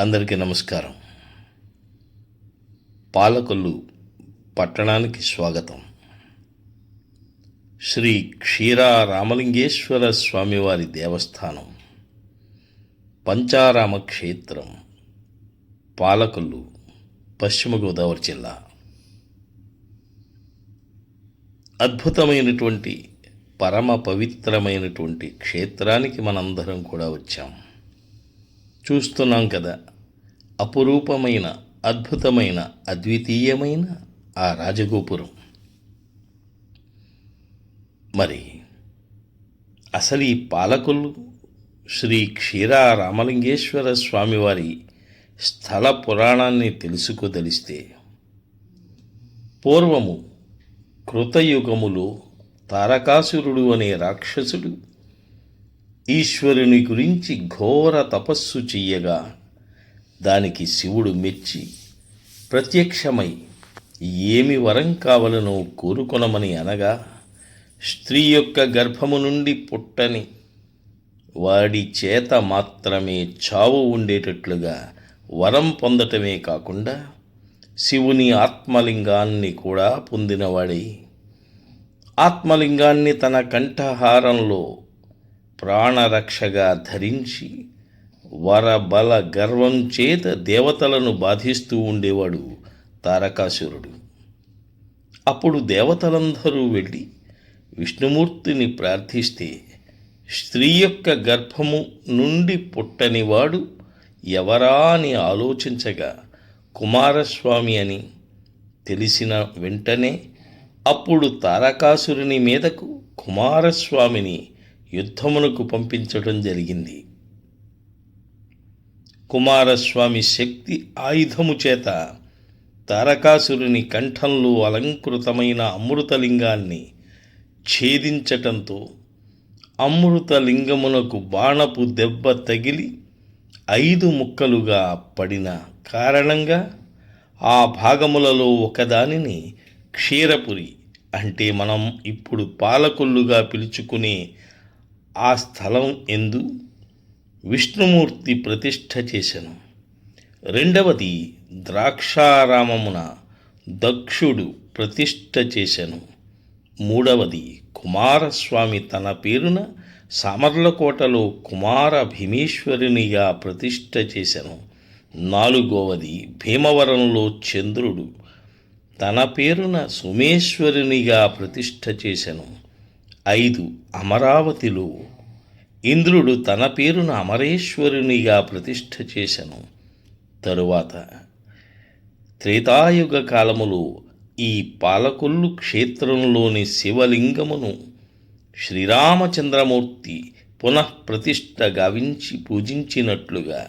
అందరికీ నమస్కారం. పాలకొల్లు పట్టణానికి స్వాగతం. శ్రీ క్షీరా రామలింగేశ్వర స్వామివారి దేవస్థానం పంచారామ క్షేత్రం పాలకొల్లు పశ్చిమ గోదావరి జిల్లా. అద్భుతమైనటువంటి పరమ పవిత్రమైనటువంటి క్షేత్రానికి మనందరం కూడా వచ్చాం. చూస్తున్నాం కదా. అపురూపమైన అద్భుతమైన అద్వితీయమైన ఆ రాజగోపురం. మరి అసలు ఈ పాలకులు శ్రీ క్షీరా రామలింగేశ్వర స్వామివారి స్థల పురాణాన్ని తెలుసుకోదలిస్తే పూర్వము కృతయుగములో తారకాసురుడు అనే రాక్షసుడు ఈశ్వరుని గురించి ఘోర తపస్సు చెయ్యగా. దానికి శివుడు మెచ్చి ప్రత్యక్షమై ఏమి వరం కావలనో కోరుకొనమని అనగా స్త్రీ యొక్క గర్భము నుండి పుట్టని వాడి చేత మాత్రమే చావు ఉండేటట్లుగా వరం పొందటమే కాకుండా శివుని ఆత్మలింగాన్ని కూడా పొందినవాడై ఆత్మలింగాన్ని తన కంఠహారంలో ప్రాణరక్షగా ధరించి వరబల గర్వం చేత దేవతలను బాధిస్తూ ఉండేవాడు తారకాసురుడు. అప్పుడు దేవతలందరూ వెళ్ళి విష్ణుమూర్తిని ప్రార్థిస్తే స్త్రీ యొక్క గర్భము నుండి పుట్టనివాడు ఎవరా అని ఆలోచించగా కుమారస్వామి అని తెలిసిన వెంటనే అప్పుడు తారకాసురుని మీదకు కుమారస్వామిని యుద్ధమునకు పంపించడం జరిగింది. కుమారస్వామి శక్తి ఆయుధము చేత తారకాసురుని కంఠంలో అలంకృతమైన అమృతలింగాన్ని ఛేదించటంతో అమృతలింగమునకు బాణపు దెబ్బ తగిలి ఐదు ముక్కలుగా పడిన కారణంగా ఆ భాగములలో ఒకదానిని క్షీరపురి అంటే మనం ఇప్పుడు పాలకొల్లుగా పిలుచుకునే ఆ స్థలం ఎందు విష్ణుమూర్తి ప్రతిష్ఠ చేశను రెండవది ద్రాక్షారామమున దక్షుడు ప్రతిష్ఠ చేశను మూడవది కుమారస్వామి తన పేరున సామర్లకోటలో కుమార భీమేశ్వరునిగా ప్రతిష్ఠ చేశను నాలుగవది భీమవరంలో చంద్రుడు తన పేరున సుమేశ్వరునిగా ప్రతిష్ఠ చేశను ఐదు అమరావతిలో ఇంద్రుడు తన పేరున అమరేశ్వరునిగా ప్రతిష్ఠ చేశను. తరువాత త్రేతాయుగ కాలములో ఈ పాలకొల్లు క్షేత్రంలోని శివలింగమును శ్రీరామచంద్రమూర్తి పునఃప్రతిష్ఠ గావించి పూజించినట్లుగా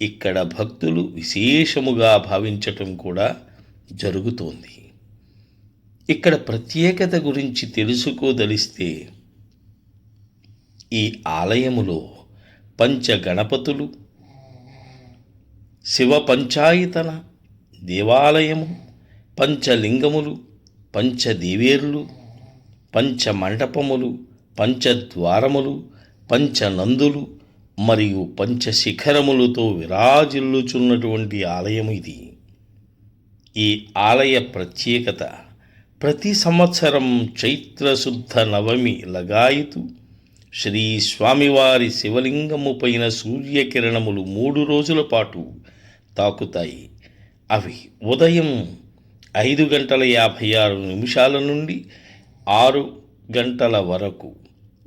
ఇక్కడ భక్తులు విశేషముగా భావించటం కూడా జరుగుతోంది. ఇక్కడ ప్రత్యేకత గురించి తెలుసుకోదలిస్తే ఈ ఆలయములో పంచగణపతులు శివ పంచాయతన దేవాలయము పంచలింగములు పంచదేవేర్లు పంచమండపములు పంచద్వారములు పంచనందులు మరియు పంచశిఖరములతో విరాజిల్లుచున్నటువంటి ఆలయం ఇది. ఈ ఆలయ ప్రత్యేకత ప్రతి సంవత్సరం చైత్రశుద్ధ నవమి లగాయితు. శ్రీ స్వామివారి శివలింగము పైన సూర్యకిరణములు మూడు రోజుల పాటు తాకుతాయి. అవి ఉదయం ఐదు గంటల యాభై ఆరు నిమిషాల నుండి ఆరు గంటల వరకు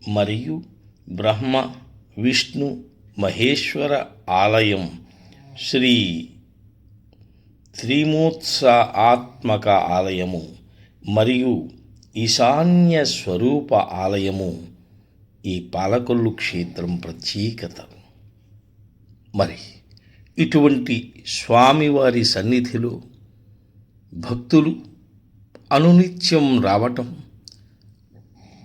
మరియు బ్రహ్మ విష్ణు మహేశ్వర ఆలయం శ్రీ త్రిమోత్స ఆత్మక ఆలయము మరియు ఈశాన్య స్వరూప ఆలయము ఈ పాలకొల్లు క్షేత్రం ప్రత్యేకత. మరి ఇటువంటి స్వామివారి సన్నిధిలో భక్తులు అనునిత్యం రావటం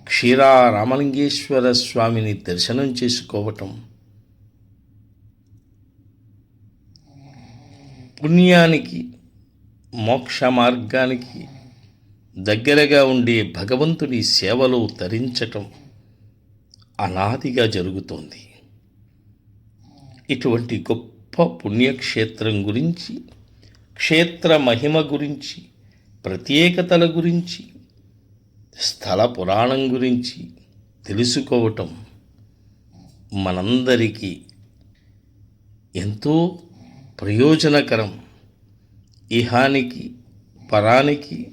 క్షీరారామలింగేశ్వర స్వామిని దర్శనం చేసుకోవటం పుణ్యానికి మోక్ష మార్గానికి దగ్గరగా ఉండే భగవంతుని సేవలో తరించటం అనాదిగా జరుగుతోంది. ఇటువంటి గొప్ప పుణ్యక్షేత్రం గురించి క్షేత్ర మహిమ గురించి ప్రత్యేకతల గురించి స్థల పురాణం గురించి తెలుసుకోవటం మనందరికీ ఎంతో ప్రయోజనకరం. ఇహానికి పరానికి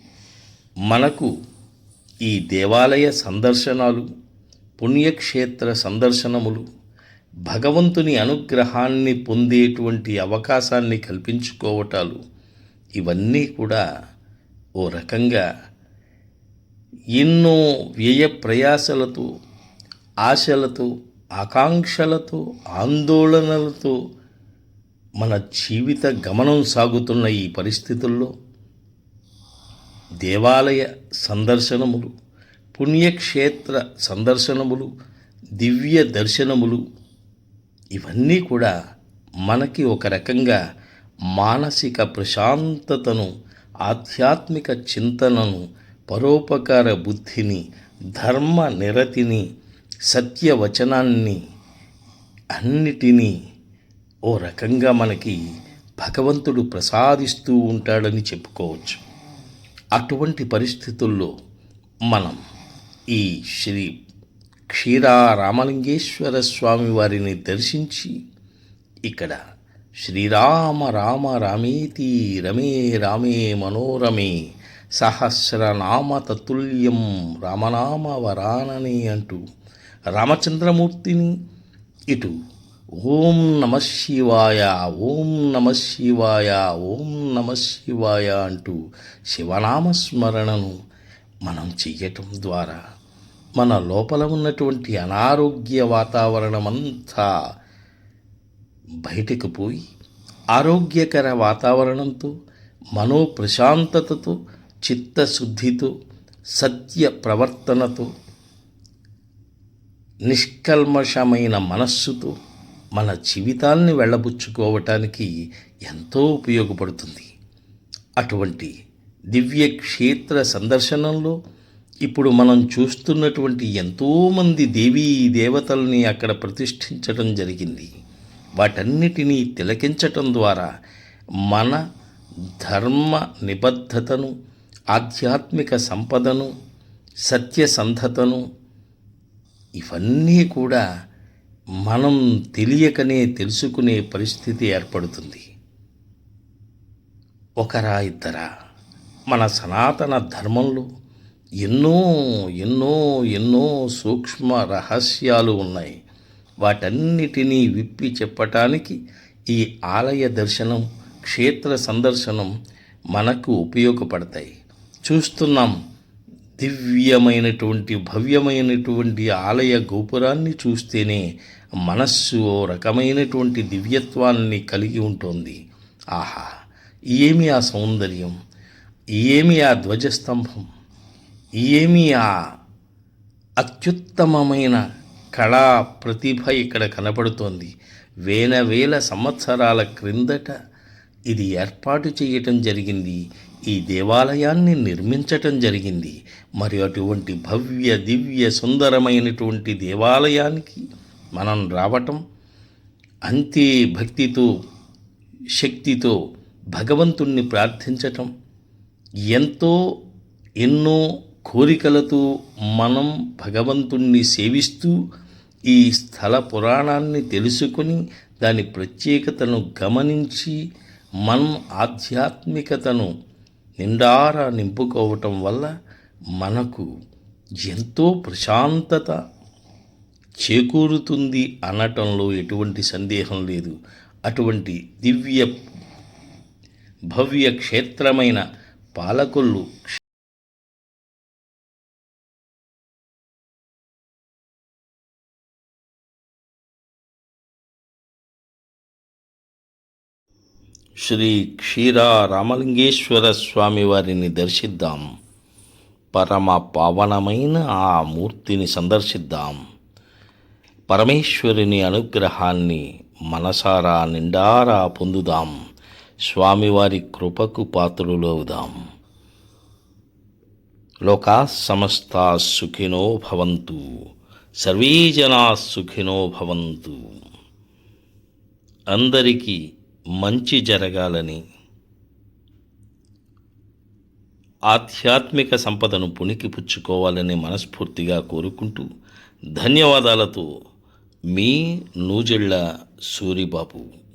మనకు ఈ దేవాలయ సందర్శనాలు పుణ్యక్షేత్ర సందర్శనములు భగవంతుని అనుగ్రహాన్ని పొందేటువంటి అవకాశాన్ని కల్పించుకోవటాలు ఇవన్నీ కూడా ఓ రకంగా ఎన్నో వ్యయ ప్రయాసలతో ఆశలతో ఆకాంక్షలతో ఆందోళనలతో మన జీవిత గమనం సాగుతున్న ఈ పరిస్థితుల్లో దేవాలయ సందర్శనములు పుణ్యక్షేత్ర సందర్శనములు దివ్య దర్శనములు ఇవన్నీ కూడా మనకి ఒక రకంగా మానసిక ప్రశాంతతను ఆధ్యాత్మిక చింతనను పరోపకార బుద్ధిని ధర్మ నిరతిని సత్యవచనాన్ని అన్నిటినీ ఓ రకంగా మనకి భగవంతుడు ప్రసాదిస్తూ ఉంటాడని చెప్పుకోవచ్చు. అటువంటి పరిస్థితుల్లో మనం ఈ శ్రీ క్షీరారామలింగేశ్వర స్వామి వారిని దర్శించి ఇక్కడ శ్రీరామ రామ రామేతి రమే రామే మనోరమే సహస్రనామ తతుల్యం రామనామ వరానని అంటూ రామచంద్రమూర్తిని ఇటు ఓం నమ శివాయ ఓం నమ శివాయ ఓం నమ శివాయ అంటూ శివనామస్మరణను మనం చెయ్యటం ద్వారా మన లోపల ఉన్నటువంటి అనారోగ్య వాతావరణమంతా బయటకు పోయి ఆరోగ్యకర వాతావరణంతో మనో ప్రశాంతతతో చిత్తశుద్ధితో సత్య ప్రవర్తనతో నిష్కల్మషమైన మనస్సుతో మన జీవితాల్ని వెళ్ళబుచ్చుకోవటానికి ఎంతో ఉపయోగపడుతుంది. అటువంటి దివ్య క్షేత్ర సందర్శనంలో ఇప్పుడు మనం చూస్తున్నటువంటి ఎంతోమంది దేవీ దేవతల్ని అక్కడ ప్రతిష్ఠించడం జరిగింది. వాటన్నిటినీ తిలకించటం ద్వారా మన ధర్మ నిబద్ధతను ఆధ్యాత్మిక సంపదను సత్యసంధతను ఇవన్నీ కూడా మనం తెలియకనే తెలుసుకునే పరిస్థితి ఏర్పడుతుంది. ఒకరా ఇద్దరా? మన సనాతన ధర్మంలో ఎన్నో ఎన్నో ఎన్నో సూక్ష్మ రహస్యాలు ఉన్నాయి. వాటన్నిటినీ విప్పి చెప్పటానికి ఈ ఆలయ దర్శనం క్షేత్ర సందర్శనం మనకు ఉపయోగపడతాయి. చూస్తున్నాం దివ్యమైనటువంటి భవ్యమైనటువంటి ఆలయ గోపురాన్ని చూస్తేనే మనస్సు ఓ రకమైనటువంటి దివ్యత్వాన్ని కలిగి ఉంటుంది. ఆహా! ఏమి ఆ సౌందర్యం? ఏమి ఆ ధ్వజస్తంభం? ఏమి ఆ అత్యుత్తమమైన కళా ప్రతిభ ఇక్కడ కనపడుతోంది. వేల వేల సంవత్సరాల క్రిందట ఇది ఏర్పాటు చేయటం జరిగింది. ఈ దేవాలయాన్ని నిర్మించటం జరిగింది. మరి అటువంటి భవ్య దివ్య సుందరమైనటువంటి దేవాలయానికి మనం రావటం అంతే భక్తితో శక్తితో భగవంతుణ్ణి ప్రార్థించటం ఎంతో ఎన్నో కోరికలతో మనం భగవంతుణ్ణి సేవిస్తూ ఈ స్థల పురాణాన్ని తెలుసుకొని దాని ప్రత్యేకతను గమనించి మనం ఆధ్యాత్మికతను నిండారా నింపుకోవటం వల్ల మనకు ఎంతో ప్రశాంతత చేకూరుతుంది అనటంలో ఎటువంటి సందేహం లేదు. అటువంటి దివ్య భవ్య క్షేత్రమైన పాలకొల్లు శ్రీ క్షీరా రామలింగేశ్వర స్వామి వారిని దర్శిద్దాం. పరమ పావనమైన ఆ మూర్తిని సందర్శిద్దాం. పరమేశ్వరుని అనుగ్రహాన్ని మనసారా నిండారా పొందుదాం. స్వామివారి కృపకు పాత్రులవుదాం. లోకా సమస్తా సుఖినో భవంతు. సర్వే జనా సుఖినో భవంతు. అందరికీ మంచి జరగాలని ఆధ్యాత్మిక సంపదను పుణికిపుచ్చుకోవాలని మనస్ఫూర్తిగా కోరుకుంటూ ధన్యవాదాలతో మీ నూజెళ్ళ సూరిబాబు.